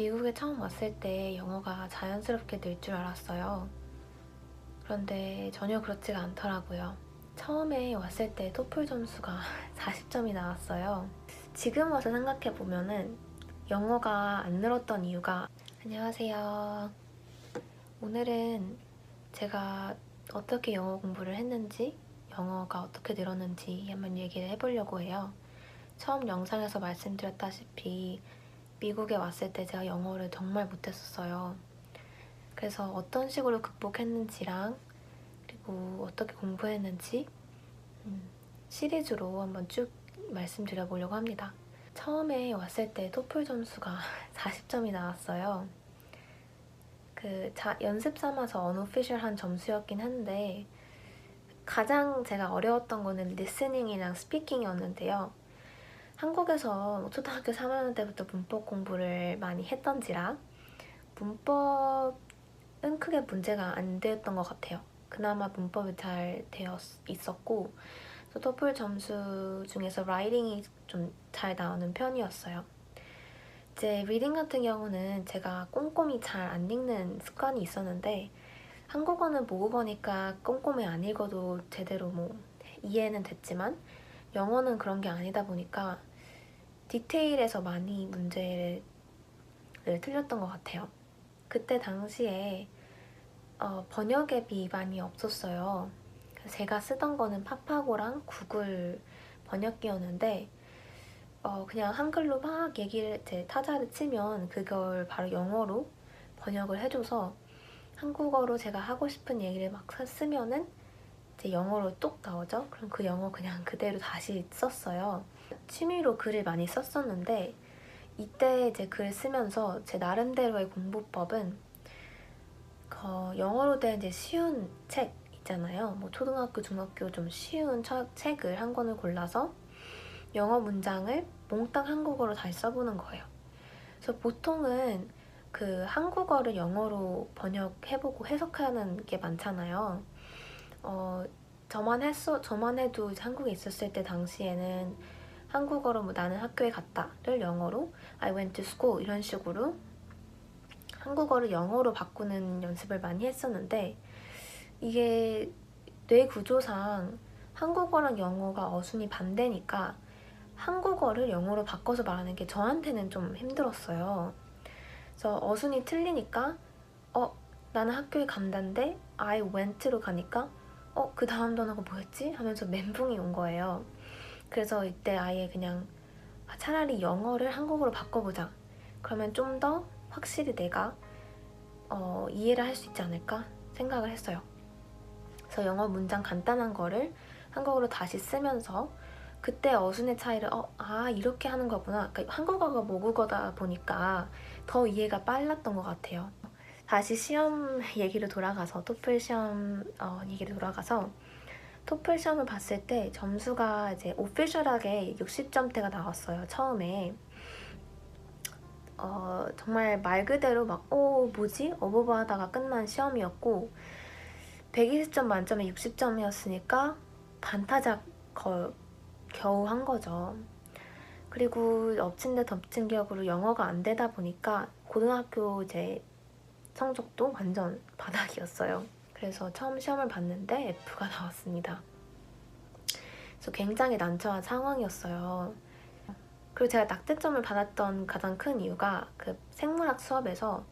미국에 처음 왔을 때 영어가 자연스럽게 늘 줄 알았어요. 그런데 전혀 그렇지가 않더라고요. 처음에 왔을 때 토플 점수가 40점이 나왔어요. 지금 와서 생각해 보면은 영어가 안 늘었던 이유가 안녕하세요. 오늘은 제가 어떻게 영어 공부를 했는지 영어가 어떻게 늘었는지 한번 얘기를 해보려고 해요. 처음 영상에서 말씀드렸다시피 미국에 왔을 때 제가 영어를 정말 못했었어요. 그래서 어떤 식으로 극복했는지랑 그리고 어떻게 공부했는지 음, 시리즈로 한번 쭉 말씀드려 보려고 합니다. 처음에 왔을 때 토플 점수가 40점이 나왔어요. 그 자, 연습 삼아서 언오피셜한 점수였긴 한데 가장 제가 어려웠던 거는 리스닝이랑 스피킹이었는데요. 한국에서 뭐 초등학교 3학년 때부터 문법 공부를 많이 했던지라 문법은 크게 문제가 안 되었던 것 같아요. 그나마 문법이 잘 되어 있었고 또 토플 점수 중에서 라이딩이 좀 잘 나오는 편이었어요. 이제 리딩 같은 경우는 제가 꼼꼼히 잘 안 읽는 습관이 있었는데 한국어는 모국어니까 꼼꼼히 안 읽어도 제대로 뭐 이해는 됐지만 영어는 그런 게 아니다 보니까 디테일에서 많이 문제를 틀렸던 것 같아요. 그때 당시에 어, 번역 앱이 많이 없었어요. 제가 쓰던 거는 파파고랑 구글 번역기였는데 어, 그냥 한글로 막 얘기를 제 타자를 치면 그걸 바로 영어로 번역을 해줘서 한국어로 제가 하고 싶은 얘기를 막 쓰면은 이제 영어로 뚝 나오죠. 그럼 그 영어 그냥 그대로 다시 썼어요. 취미로 글을 많이 썼었는데 이때 이제 글 쓰면서 제 나름대로의 공부법은 어, 영어로 된 이제 쉬운 책 있잖아요. 뭐 초등학교, 중학교 좀 쉬운 처, 책을 한 권을 골라서 영어 문장을 몽땅 한국어로 다시 써보는 거예요. 그래서 보통은 그 한국어를 영어로 번역해보고 해석하는 게 많잖아요. 어, 저만 저만 해도 한국에 있었을 때 당시에는 한국어로 뭐 나는 학교에 갔다를 영어로 I went to school 이런 식으로 한국어를 영어로 바꾸는 연습을 많이 했었는데 이게 뇌 구조상 한국어랑 영어가 어순이 반대니까 한국어를 영어로 바꿔서 말하는 게 저한테는 좀 힘들었어요. 그래서 어순이 틀리니까 어 나는 학교에 간다인데 I went로 가니까 어 그 다음 단어가 뭐였지? 하면서 멘붕이 온 거예요. 그래서 이때 아예 그냥 아, 차라리 영어를 한국어로 바꿔보자. 그러면 좀 더 확실히 내가 어, 이해를 할 수 있지 않을까 생각을 했어요. 그래서 영어 문장 간단한 거를 한국어로 다시 쓰면서 그때 어순의 차이를 어, 아 이렇게 하는 거구나. 그러니까 한국어가 모국어다 보니까 더 이해가 빨랐던 것 같아요. 다시 시험 얘기로 돌아가서 토플 시험 어, 얘기로 돌아가서 토플 시험을 봤을 때 점수가 이제 오피셜하게 60점대가 나왔어요. 처음에 어, 정말 말 그대로 막, 오, 뭐지? 어버버 하다가 끝난 시험이었고, 120점 만점에 60점이었으니까 반타작 거, 겨우 한 거죠. 그리고 엎친 데 덮친 격으로 영어가 안 되다 보니까 고등학교 이제 성적도 완전 바닥이었어요. 그래서 처음 시험을 봤는데 F가 나왔습니다. 그래서 굉장히 난처한 상황이었어요. 그리고 제가 낙제점을 받았던 가장 큰 이유가 그 생물학 수업에서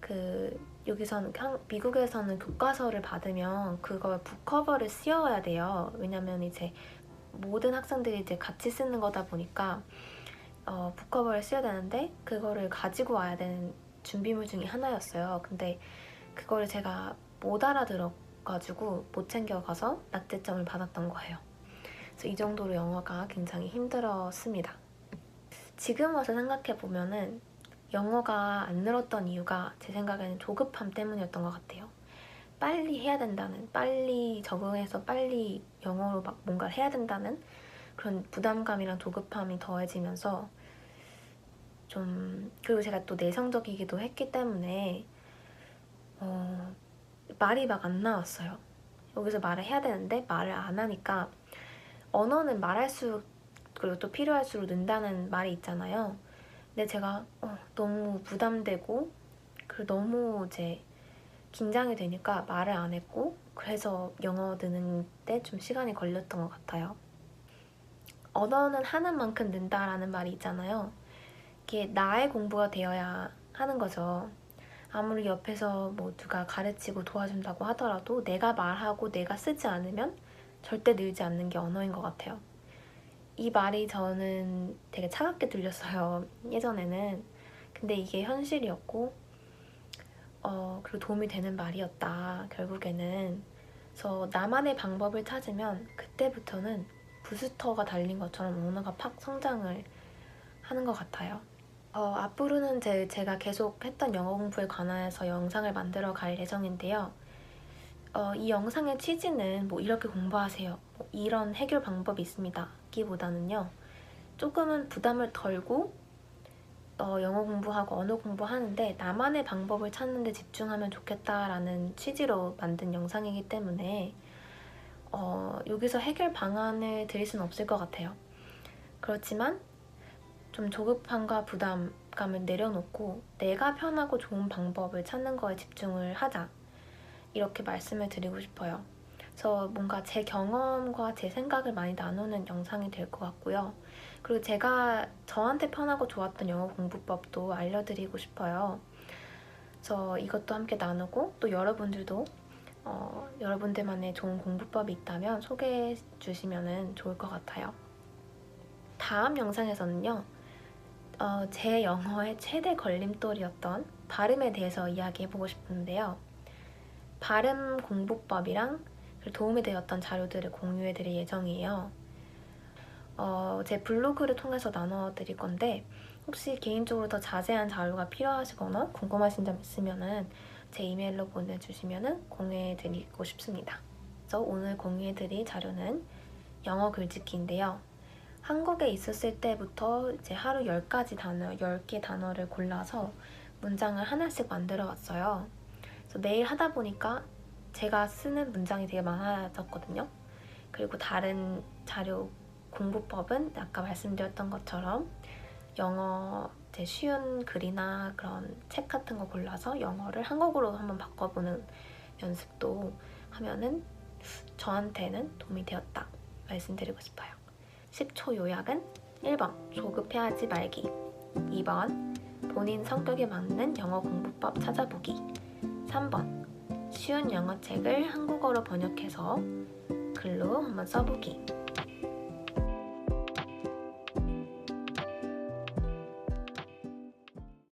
그 여기서는 미국에서는 교과서를 받으면 그걸 북커버를 씌워야 돼요. 왜냐면 이제 모든 학생들이 이제 같이 쓰는 거다 보니까 어, 북커버를 씌워야 되는데 그거를 가지고 와야 되는 준비물 중에 하나였어요. 근데 그거를 제가 못 알아들어가지고 못 챙겨가서 낙제점을 받았던 거예요. 그래서 이 정도로 영어가 굉장히 힘들었습니다. 지금 와서 생각해 보면은 영어가 안 늘었던 이유가 제 생각에는 조급함 때문이었던 것 같아요. 빨리 해야 된다는, 빨리 적응해서 빨리 영어로 막 뭔가를 해야 된다는 그런 부담감이랑 조급함이 더해지면서 좀 그리고 제가 또 내성적이기도 했기 때문에 어, 말이 막 안 나왔어요. 여기서 말을 해야 되는데 말을 안 하니까 언어는 말할수록 그리고 또 필요할수록 는다는 말이 있잖아요. 근데 제가 어, 너무 부담되고 그리고 너무 이제 긴장이 되니까 말을 안 했고 그래서 영어 듣는데 좀 시간이 걸렸던 것 같아요. 언어는 하는 만큼 는다라는 말이 있잖아요. 이게 나의 공부가 되어야 하는 거죠. 아무리 옆에서 뭐 누가 가르치고 도와준다고 하더라도 내가 말하고 내가 쓰지 않으면 절대 늘지 않는 게 언어인 것 같아요. 이 말이 저는 되게 차갑게 들렸어요. 예전에는. 근데 이게 현실이었고, 어, 그리고 도움이 되는 말이었다. 결국에는. 그래서 나만의 방법을 찾으면 그때부터는 부스터가 달린 것처럼 언어가 팍 성장을 하는 것 같아요. 어, 앞으로는 제, 제가 계속 했던 영어 공부에 관해서 영상을 만들어 갈 예정인데요. 어, 이 영상의 취지는 뭐 이렇게 공부하세요. 뭐 이런 해결 방법이 있습니다. 기보다는요. 조금은 부담을 덜고 어, 영어 공부하고 언어 공부하는데 나만의 방법을 찾는 데 집중하면 좋겠다라는 취지로 만든 영상이기 때문에 어, 여기서 해결 방안을 드릴 수는 없을 것 같아요. 그렇지만 좀 조급함과 부담감을 내려놓고 내가 편하고 좋은 방법을 찾는 거에 집중을 하자. 이렇게 말씀을 드리고 싶어요. 그래서 뭔가 제 경험과 제 생각을 많이 나누는 영상이 될 것 같고요. 그리고 제가 저한테 편하고 좋았던 영어 공부법도 알려드리고 싶어요. 그래서 이것도 함께 나누고 또 여러분들도 어, 여러분들만의 좋은 공부법이 있다면 소개해 주시면 좋을 것 같아요. 다음 영상에서는요. 어, 제 영어의 최대 걸림돌이었던 발음에 대해서 이야기해보고 싶은데요. 발음 공부법이랑 도움이 되었던 자료들을 공유해드릴 예정이에요. 어, 제 블로그를 통해서 나눠드릴 건데 혹시 개인적으로 더 자세한 자료가 필요하시거나 궁금하신 점 있으면 제 이메일로 보내주시면 공유해드리고 싶습니다. 그래서 오늘 공유해드릴 자료는 영어 글짓기인데요. 한국에 있었을 때부터 이제 하루 10가지 단어, 10개 단어를 골라서 문장을 하나씩 만들어 왔어요. 그래서 매일 하다 보니까 제가 쓰는 문장이 되게 많아졌거든요. 그리고 다른 자료 공부법은 아까 말씀드렸던 것처럼 영어 제 쉬운 글이나 그런 책 같은 거 골라서 영어를 한국어로 한번 바꿔보는 연습도 하면은 저한테는 도움이 되었다 말씀드리고 싶어요. 10초 요약은 1번 조급해하지 말기 2번 본인 성격에 맞는 영어 공부법 찾아보기 3번 쉬운 영어 책을 한국어로 번역해서 글로 한번 써보기